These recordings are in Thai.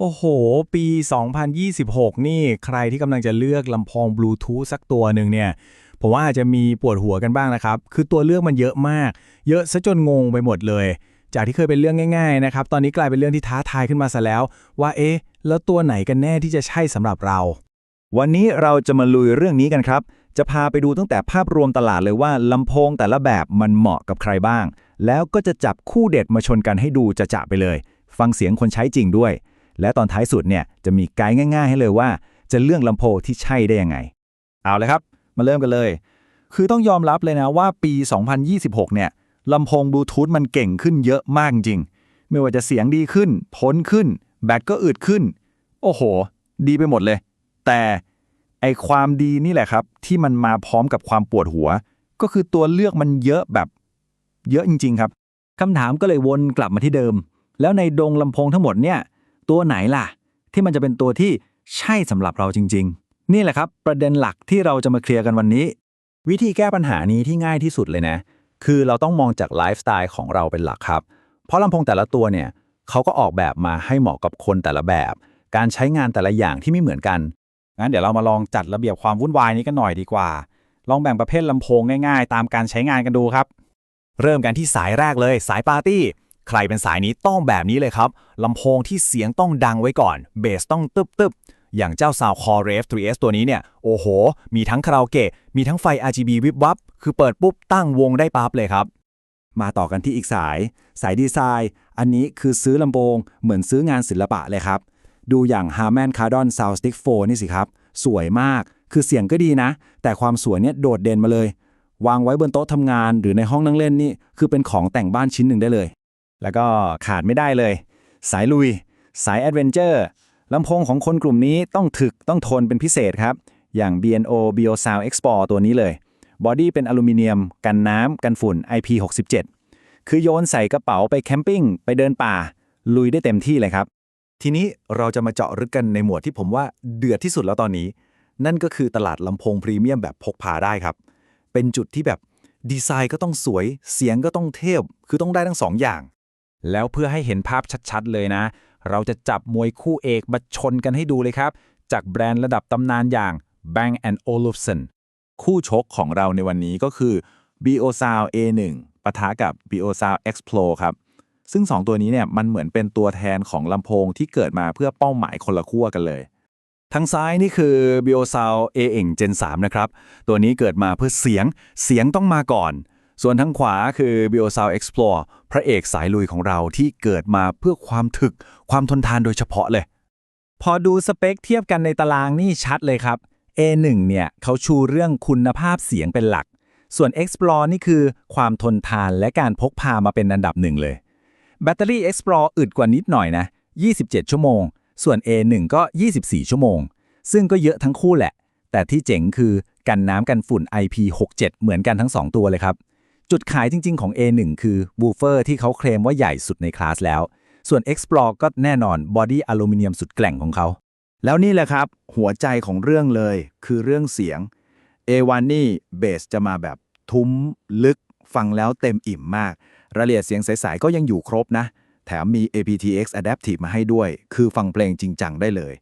โอ้โห ปี 2026 นี่ใครที่กำลังจะเลือกลำโพงบลูทูธสักตัวหนึ่งเนี่ย ผมว่าอาจจะมีปวดหัวกันบ้างนะครับ คือตัวเลือกมันเยอะมาก เยอะซะจนงงไปหมดเลย จากที่เคยเป็นเรื่องง่ายๆนะครับ ตอนนี้กลายเป็นเรื่องที่ท้าทายขึ้นมาซะแล้ว ว่าเอ๊ะ แล้วตัวไหนกันแน่ที่จะใช่สำหรับเรา วันนี้เราจะมาลุยเรื่องนี้กันครับ จะพาไปดูตั้งแต่ภาพรวมตลาดเลยว่าลำโพงแต่ละแบบมันเหมาะกับใครบ้าง แล้วก็จะจับคู่เด็ดมาชนกันให้ดูจะจะไปเลย ฟังเสียงคนใช้จริงด้วย และตอนท้ายสุดเนี่ยจะมีไกด์ง่าย ๆ ให้เลยว่า จะเลือกลำโพงที่ใช่ได้ยังไง เอาเลยครับ มาเริ่มกันเลย คือต้องยอมรับเลยนะว่าปี 2026 เนี่ยลำโพงบลูทูธมันเก่งขึ้นเยอะมากจริง ไม่ว่าจะเสียงดีขึ้นทนขึ้น แบตก็อึดขึ้น โอ้โห ดีไปหมดเลย แต่ไอความดีนี่แหละครับ ที่มันมาพร้อมกับความปวดหัว ก็คือตัวเลือกมันเยอะแบบ เยอะจริง ๆ ครับคำถามก็เลยวนกลับมาที่เดิม แล้วในดงลำโพงทั้งหมดเนี่ย ตัวไหนล่ะ ที่มันจะเป็นตัวที่ใช่สำหรับเราจริง ๆ นี่แหละครับ ประเด็นหลักที่เราจะมาเคลียร์กันวันนี้ วิธีแก้ปัญหานี้ที่ง่ายที่สุดเลยนะ คือเราต้องมองจากไลฟ์สไตล์ของเราเป็นหลักครับ เพราะลำโพงแต่ละตัวเนี่ยเขาก็ออกแบบมาให้เหมาะกับคนแต่ละแบบ การใช้งานแต่ละอย่างที่ไม่เหมือนกัน งั้นเดี๋ยวเรามาลองจัดระเบียบความวุ่นวายนี้กันหน่อยดีกว่า ลองแบ่งประเภทลำโพงง่ายๆ ตามการใช้งานกันดูครับ เริ่มกันที่สายแรกเลย สายปาร์ตี้ ใครเป็นสายนี้ต้องแบบนี้เลยครับลำโพงที่เสียงต้องดังไว้ก่อนเบสต้องตึบตึบๆอย่างเจ้า Sound Core Rave 3S ตัวนี้เนี่ย โอ้โห มีทั้งคาราโอเกะ มีทั้งไฟ RGB วิบวับ คือเปิดปุ๊บตั้งวงได้ปั๊บเลยครับ มาต่อกันที่อีกสาย สายดีไซน์ อันนี้คือซื้อลำโพงเหมือนซื้องานศิลปะเลยครับ ดูอย่าง Harman Kardon Soundstick 4 นี่สิครับ สวยมาก คือเสียงก็ดีนะ แต่ความสวยเนี่ยโดดเด่นมาเลย วางไว้บนโต๊ะทำงานหรือในห้องนั่งเล่นนี่ คือเป็นของแต่งบ้านชิ้นหนึ่งได้เลย แล้วก็ขาดไม่ได้เลย สายลุย สายแอดเวนเจอร์ลำโพงของคนกลุ่มนี้ต้องถึกต้องทนเป็นพิเศษครับ อย่าง bno BioSound Export ตัวนี้เลย บอดี้เป็นอลูมิเนียม กันน้ำกันฝุ่น IP67 คือโยนใส่กระเป๋าไปแคมปิ้ง ไปเดินป่า ลุยได้เต็มที่เลยครับ ทีนี้เราจะมาเจาะลึกกันในหมวดที่ผมว่าเดือดที่สุดแล้วตอนนี้ นั่นก็คือตลาดลำโพงพรีเมียมแบบพกพาได้ครับ เป็นจุดที่แบบดีไซน์ก็ต้องสวย เสียงก็ต้องเทพ คือต้องได้ทั้งสองอย่าง แล้วเพื่อให้เห็นภาพชัดๆ เลยนะ เราจะจับมวยคู่เอกมาชนกันให้ดูเลยครับ จากแบรนด์ระดับตำนานอย่าง Bang Olufsen คู่ชกของเราในวันนี้ก็คือ BO Sound A1 ปะทะกับ BO Sound Explore ครับ ซึ่ง 2 ตัวนี้เนี่ยมันเหมือนเป็นตัวแทนของลำโพงที่เกิดมาเพื่อเป้าหมายคนละขั้วกันเลย ทางซ้ายนี่คือ BO Sound A เอ่ง Gen 3นะครับ ตัวนี้เกิดมาเพื่อเสียง เสียงต้องมาก่อน ส่วนทางขวาคือ BioSound Explore พระเอกสายลุยของเราที่เกิดมาเพื่อความถึกความทนทานโดยเฉพาะเลย พอดูสเปคเทียบกันในตารางนี่ชัดเลยครับ A1 เนี่ยเขาชูเรื่องคุณภาพเสียงเป็นหลัก ส่วน Explore นี่คือความทนทานและการพกพามาเป็นอันดับหนึ่งเลย แบตเตอรี่ Explore อึดกว่านิดหน่อยนะ 27 ชั่วโมง ส่วน A1 ก็ 24 ชั่วโมง ซึ่งก็เยอะทั้งคู่แหละ แต่ที่เจ๋งคือกันน้ำกันฝุ่น IP67 เหมือนกันทั้ง 2 ตัวเลยครับ จุดขายจริง ๆ ของ A1 คือบูเฟอร์ที่เขาเคลมว่าใหญ่สุดในคลาสแล้ว ส่วน Explore ก็แน่นอนบอดี้อลูมิเนียมสุดแกร่งของเขา แล้วนี่แหละครับ หัวใจของเรื่องเลยคือเรื่องเสียง A1 นี่เบสจะมาแบบทุ้มลึกฟังแล้วเต็มอิ่มมาก รายละเอียดเสียงใส ๆ ก็ยังอยู่ครบนะ แถมมี aptX Adaptive มาให้ด้วย คือฟังเพลงจริงจังได้เลย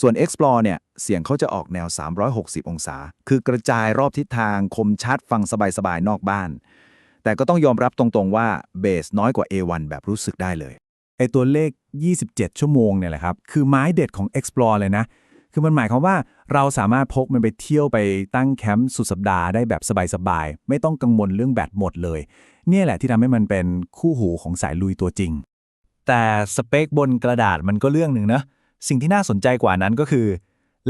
ส่วน Explore เนี่ย เสียงเขาจะออกแนว 360 องศา คือกระจายรอบทิศทางคมชัดฟังสบายๆ นอกบ้าน แต่ก็ต้องยอมรับตรงๆว่าเบสน้อยกว่า A1 แบบรู้สึกได้เลย ไอตัวเลข 27 ชั่วโมงเนี่ยแหละครับ คือไม้เด็ดของ Explore เลยนะ คือมันหมายความว่าเราสามารถพกมันไปเที่ยวไปตั้งแคมป์สุดสัปดาห์ได้แบบสบายๆ ไม่ต้องกังวลเรื่องแบตหมดเลย เนี่ยแหละที่ทำให้มันเป็นคู่หูของสายลุยตัวจริง แต่สเปคบนกระดาษมันก็เรื่องหนึ่งนะ สิ่งที่น่าสนใจกว่านั้นก็คือ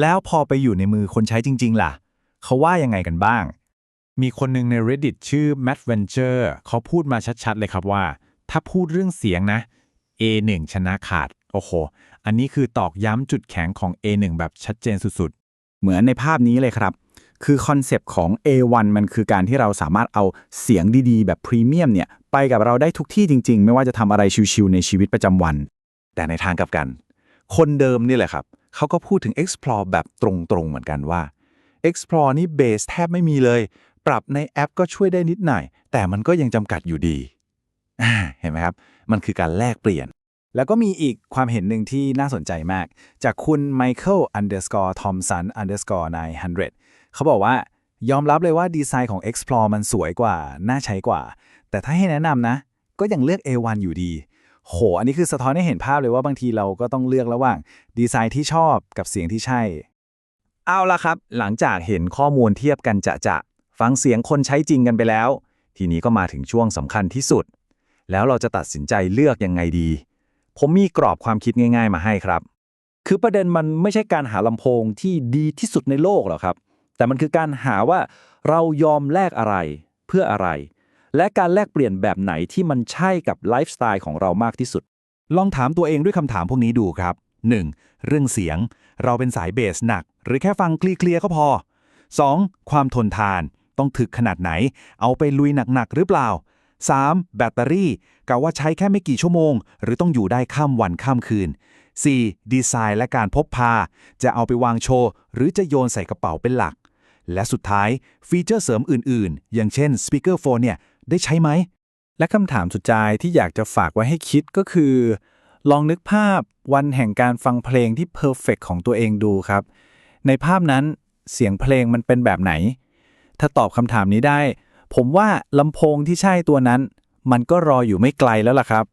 แล้วพอไปอยู่ในมือคนใช้จริง ๆ ล่ะ เขาว่ายังไงกันบ้าง มีคนหนึ่งใน Reddit ชื่อ Matt Venture เขาพูดมาชัด ๆ เลยครับว่า ถ้าพูดเรื่องเสียงนะ A1 ชนะขาด โอ้โห อันนี้คือตอกย้ำจุดแข็งของ A1 แบบชัดเจนสุดเหมือนในภาพนี้เลยครับ คือคอนเซปต์ของ A1 มันคือการที่เราสามารถเอาเสียงดีๆ แบบพรีเมียมเนี่ย ไปกับเราได้ทุกที่จริง ๆ ไม่ว่าจะทำอะไรชิวๆในชีวิตประจำวัน แต่ในทางกลับกัน คนเดิมนี่แหละครับ เขาก็พูดถึง Explore แบบตรงๆ เหมือนกันว่า Explore นี่เบสแทบไม่มีเลย ปรับในแอปก็ช่วยได้นิดหน่อย แต่มันก็ยังจำกัดอยู่ดี เห็นไหมครับ มันคือการแลกเปลี่ยน แล้วก็มีอีกความเห็นหนึ่งที่น่าสนใจมาก จากคุณ Michael underscore Thompson underscore 900 เขาบอกว่ายอมรับเลยว่าดีไซน์ของ Explore มันสวยกว่า น่าใช้กว่า แต่ถ้าให้แนะนำนะ ก็ยังเลือก A1 อยู่ดี โห อันนี้คือสะท้อนให้เห็นภาพเลยว่าบางทีเราก็ต้องเลือกระหว่างดีไซน์ที่ชอบกับเสียงที่ใช่ เอาละครับ หลังจากเห็นข้อมูลเทียบกันจะจะฟังเสียงคนใช้จริงกันไปแล้ว ทีนี้ก็มาถึงช่วงสำคัญที่สุด แล้วเราจะตัดสินใจเลือกยังไงดี ผมมีกรอบความคิดง่าย ๆ มาให้ครับ คือประเด็นมันไม่ใช่การหาลำโพงที่ดีที่สุดในโลกหรอกครับ แต่มันคือการหาว่าเรายอมแลกอะไรเพื่ออะไร และการแลกเปลี่ยนแบบไหนที่มันใช่กับไลฟ์สไตล์ของเรามากที่สุด ลองถามตัวเองด้วยคำถามพวกนี้ดูครับ 1. เรื่องเสียง เราเป็นสายเบสหนัก หรือแค่ฟังเคลียร์ก็พอ 2. ความทนทาน ต้องถึกขนาดไหน เอาไปลุยหนักๆหรือเปล่า 3. แบตเตอรี่กะว่าใช้แค่ไม่กี่ชั่วโมง หรือต้องอยู่ได้ข้ามวันข้ามคืน 4. ดีไซน์และการพกพา จะเอาไปวางโชว์ หรือจะโยนใส่กระเป๋าเป็นหลัก และสุดท้ายฟีเจอร์เสริมอื่นๆ อย่างเช่นสปีกเกอร์โฟนเนี่ย ได้ใช้ไหม และคำถามสุดท้ายที่อยากจะฝากไว้ให้คิดก็คือ ลองนึกภาพวันแห่งการฟังเพลงที่เพอร์เฟกของตัวเองดูครับ ในภาพนั้นเสียงเพลงมันเป็นแบบไหน ถ้าตอบคำถามนี้ได้ ผมว่าลำโพงที่ใช่ตัวนั้น มันก็รออยู่ไม่ไกลแล้วล่ะครับ